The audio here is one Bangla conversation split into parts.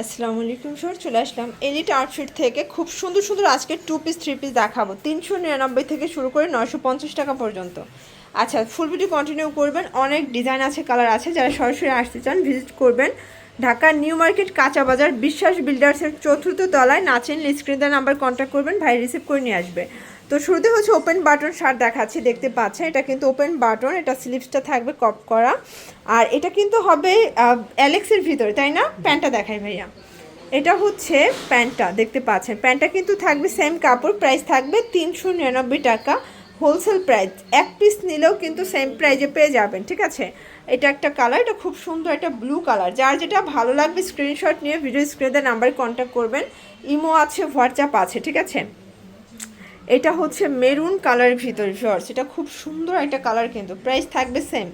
আসসালামু আলাইকুম স্যার চলে আসলাম এলিট আউটফিট থেকে। খুব সুন্দর সুন্দর আজকে টু পিস থ্রি পিস দেখাবো। তিনশো নিরানব্বই থেকে শুরু করে নশো পঞ্চাশ টাকা পর্যন্ত। আচ্ছা ফুল ভিডিও কন্টিনিউ করবেন। অনেক ডিজাইন আছে কালার আছে। যারা সরাসরি আসতে চান ভিজিট করবেন। ঢাকার নিউ মার্কেট কাঁচা বাজার, বিশ্বাস বিল্ডার্সের চতুর্থ তলায়। নাচেন স্ক্রিনের নাম্বার কন্ট্যাক্ট করবেন। ভাই রিসিভ করে নিয়ে আসবে। তো শুরুতে হচ্ছে ওপেন বাটন শার্ট দেখাচ্ছি, দেখতে পাচ্ছেন? এটা কিন্তু ওপেন বাটন এটা স্লিপসটা থাকবে কপ করা। আর এটা কিন্তু হবে অ্যালেক্সের ভিতরে, তাই না? প্যান্টটা দেখাই ভাইয়া। এটা হচ্ছে প্যান্টটা, দেখতে পাচ্ছেন? প্যান্টটা কিন্তু থাকবে সেম কাপড় প্রাইস থাকবে তিনশো নিরানব্বই টাকা হোলসেল প্রাইস এক পিস নিলেও কিন্তু সেম প্রাইজে পেয়ে যাবেন, ঠিক আছে? এটা একটা কালার এটা খুব সুন্দর একটা ব্লু কালার যার যেটা ভালো লাগবে স্ক্রিনশট নিয়ে ভিডিও স্ক্রিনের নাম্বারে কন্ট্যাক্ট করবেন। ইমো আছে হোয়াটসঅ্যাপ আছে, ঠিক আছে? এটা হচ্ছে মেরুন কালারের ভিতরে শর্টস এটা খুব সুন্দর একটা কালার কিন্তু প্রাইস থাকবে সেম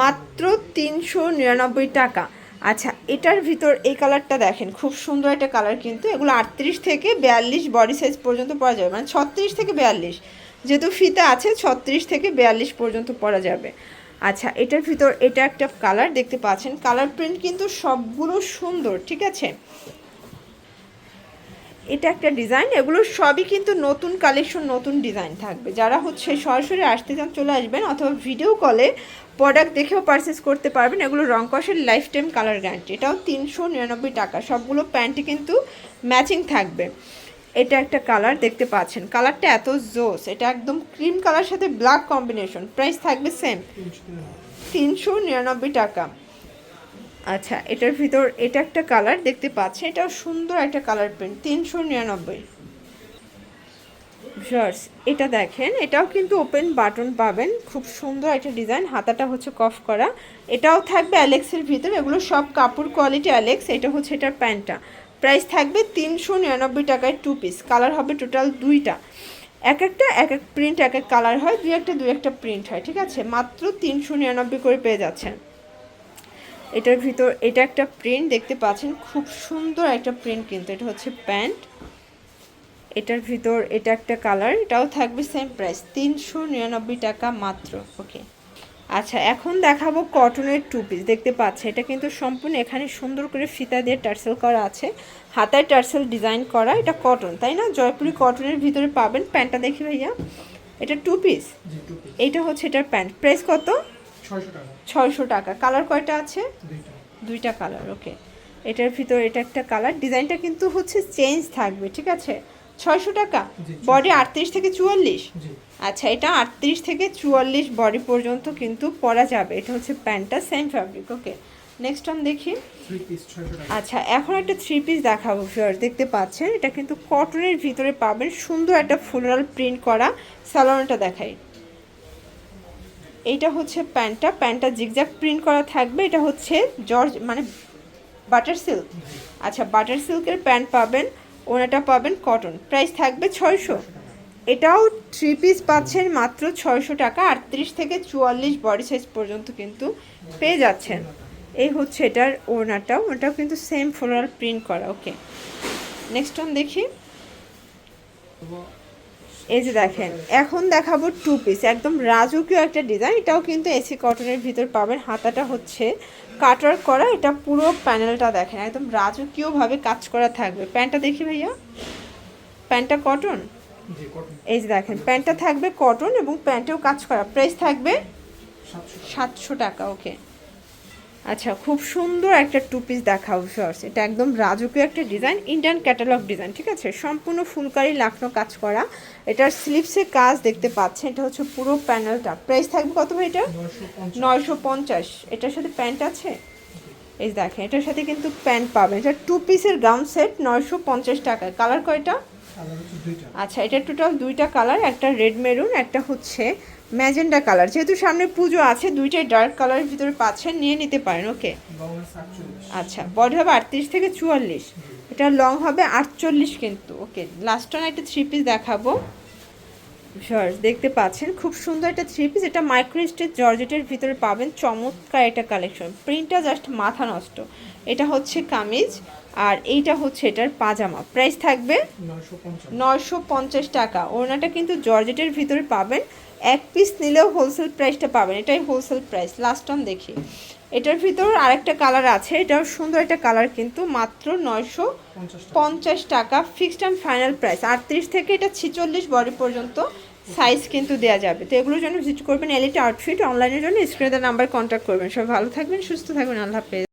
মাত্র তিনশো নিরানব্বই টাকা। আচ্ছা এটার ভিতর এই কালারটা দেখেন খুব সুন্দর একটা কালার কিন্তু এগুলো আটত্রিশ থেকে বিয়াল্লিশ বডি সাইজ পর্যন্ত পরা যাবে মানে ছত্রিশ থেকে বিয়াল্লিশ যেহেতু ফিতা আছে ছত্রিশ থেকে বিয়াল্লিশ পর্যন্ত পরা যাবে। আচ্ছা এটার ভিতর এটা একটা কালার দেখতে পাচ্ছেন কালার প্রিন্ট কিন্তু সবগুলো সুন্দর ঠিক আছে? এটা একটা ডিজাইন এগুলো সবই কিন্তু নতুন কালেকশন নতুন ডিজাইন থাকবে। যারা হচ্ছে সরাসরি আসতে চান, চলে আসবেন অথবা ভিডিও কলে প্রোডাক্ট দেখেও পারচেস করতে পারবেন। এগুলো রং কষের লাইফ টাইম কালার গ্যারান্টি এটাও তিনশো নিরানব্বই টাকা। সবগুলো প্যান্টে কিন্তু ম্যাচিং থাকবে। এটা একটা কালার দেখতে পাচ্ছেন। কালারটা এত জোস। এটা একদম ক্রিম কালার সাথে ব্ল্যাক কম্বিনেশন প্রাইস থাকবে সেম তিনশো নিরানব্বই টাকা। আচ্ছা এটার ভিতর, এটা একটা কালার দেখতে পাচ্ছেন, এটাও সুন্দর একটা কালার প্রিন্ট তিনশো নিরানব্বই। ভিউয়ার্স, এটা দেখেন, এটাও কিন্তু ওপেন বাটন পাবেন, খুব সুন্দর একটা ডিজাইন হাতাটা হচ্ছে কফ করা। এটাও থাকবে অ্যালেক্সের ভিতর, এগুলো সব কাপড় কোয়ালিটি অ্যালেক্স এটা হচ্ছে এটার প্যান্টটা। প্রাইস থাকবে তিনশো নিরানব্বই টাকায় টু পিস কালার হবে টোটাল দুইটা। এক একটা, এক এক প্রিন্ট এক এক কালার হয়, দুই একটা দুই একটা প্রিন্ট হয়, ঠিক আছে? মাত্র তিনশো নিরানব্বই করে পেয়ে যাচ্ছেন। এটার ভিতর এটা একটা প্রিন্ট দেখতে পাচ্ছেন খুব সুন্দর একটা প্রিন্ট কিন্তু এটা হচ্ছে প্যান্ট। এটার ভিতর এটা একটা কালার এটাও থাকবে সেম প্রাইস তিনশো নিরানব্বই টাকা মাত্র ওকে আচ্ছা এখন দেখাবো কটনের টু পিস দেখতে পাচ্ছে এটা কিন্তু সম্পূর্ণ এখানে সুন্দর করে ফিতা দিয়ে টার্সেল করা আছে হাতায় টার্সেল ডিজাইন করা এটা কটন তাই না? জয়পুরি কটনের ভিতরে পাবেন প্যান্টটা দেখি ভাইয়া। এটা টু পিস এইটা হচ্ছে এটার প্যান্ট প্রাইস কত? ছয়শো টাকা। কালার কয়টা আছে? দুইটা। কালার ওকে এটার ভিতর এটা একটা কালার ডিজাইনটা কিন্তু হচ্ছে চেঞ্জ থাকবে ঠিক আছে? ছয়শো টাকা? বডি আটত্রিশ থেকে চুয়াল্লিশ? আচ্ছা এটা আটত্রিশ থেকে চুয়াল্লিশ বডি পর্যন্ত কিন্তু পরা যাবে। এটা হচ্ছে প্যান্টটা same fabric okay next one দেখি। আচ্ছা এখন একটা থ্রি পিস দেখাবো ফিওর দেখতে পাচ্ছেন? এটা কিন্তু কটনের ভিতরে পাবেন। সুন্দর একটা ফুলারাল প্রিন্ট করা। স্যালোনটা দেখাই। এইটা হচ্ছে প্যান্টটা প্যান্টটা জিগজ্যাগ প্রিন্ট করা থাকবে। এটা হচ্ছে জর্জ মানে বাটার সিল্ক আচ্ছা বাটার সিল্কের প্যান্ট পাবেন, ওনাটা পাবেন কটন প্রাইস থাকবে ছয়শো। এটাও থ্রি পিস পাচ্ছেন মাত্র ছয়শো টাকা, আটত্রিশ থেকে চুয়াল্লিশ বডি সাইজ পর্যন্ত কিন্তু পেয়ে যাচ্ছেন। এই হচ্ছে এটার ওনাটাও ওটাও কিন্তু সেম ফ্লোরাল প্রিন্ট করা ওকে নেক্সট ওয়ান দেখি। এই যে দেখেন এখন দেখাবো টু পিস একদম রাজকীয় একটা ডিজাইন এটাও কিন্তু এসি কটনের ভিতর পাবেন হাতাটা হচ্ছে কাটার করা এটা পুরো প্যানেলটা দেখেন একদম রাজকীয়ভাবে কাজ করা থাকবে। প্যান্টটা দেখি ভাইয়া? প্যান্টটা কটন এই যে দেখেন প্যান্টটা থাকবে কটন এবং প্যান্টেও কাজ করা। প্রাইস থাকবে সাতশো টাকা। ওকে আচ্ছা খুব সুন্দর একটা টু পিস দেখাও শর্টস এটা একদম রাজকীয় একটা ডিজাইন ইন্ডিয়ান ক্যাটালগ ডিজাইন ঠিক আছে? সম্পূর্ণ ফুলকারি লাখনো কাজ করা। এটার স্লিপসে কাজ দেখতে পাচ্ছেন। এটা হচ্ছে পুরো প্যানেলটা প্রাইস থাকবে কত ভাই এটা নয়শো পঞ্চাশ। এটার সাথে প্যান্ট আছে? এই দেখেন এটার সাথে কিন্তু প্যান্ট পাবেন। এটা টু পিসের গাউন সেট নয়শো পঞ্চাশ টাকায়। কালার কয়টা? আচ্ছা এটা টোটাল দুইটা কালার একটা রেড মেরুন একটা হচ্ছে ম্যাজেন্ডা কালার। যেহেতু সামনে পুজো আছে দুইটাই ডার্ক কালারের ভিতরে পাচ্ছেন নিয়ে নিতে পারেন ওকে আচ্ছা বডি হবে আটত্রিশ থেকে চুয়াল্লিশ। এটা লং হবে আটচল্লিশ কিন্তু ওকে লাস্ট অন একটা থ্রি পিস দেখাবো। শর্টস দেখতে পাচ্ছেন খুব সুন্দর একটা থ্রি পিস এটা মাইক্রো স্টেজ জর্জেটের ভিতরে পাবেন চমৎকার একটা কালেকশন প্রিন্টটা জাস্ট মাথা নষ্ট। এটা হচ্ছে কামিজ আর এইটা হচ্ছে এটার পাজামা। প্রাইস থাকবে নয়শো পঞ্চাশ। টাকা। ওড়নাটা কিন্তু জর্জেটের ভিতরে পাবেন এক পিস নিলেও হোলসেল প্রাইসটা পাবেন। এটাই হোলসেল প্রাইস লাস্ট অন দেখি। এটার ভিতর আরেকটা কালার আছে এটাও সুন্দর একটা কালার কিন্তু মাত্র নয়শো পঞ্চাশ টাকা। ফিক্সড অ্যান্ড ফাইনাল প্রাইস আটত্রিশ থেকে এটা ছিচল্লিশ বডি পর্যন্ত সাইজ কিন্তু দেওয়া যাবে। তো এগুলোর জন্য ভিজিট করবেন এলিট আউটফিট অনলাইনের জন্য স্ক্রিনে নাম্বার কন্ট্যাক্ট করবেন। সব ভালো থাকবেন সুস্থ থাকবেন আল্লাহ হাফেজ।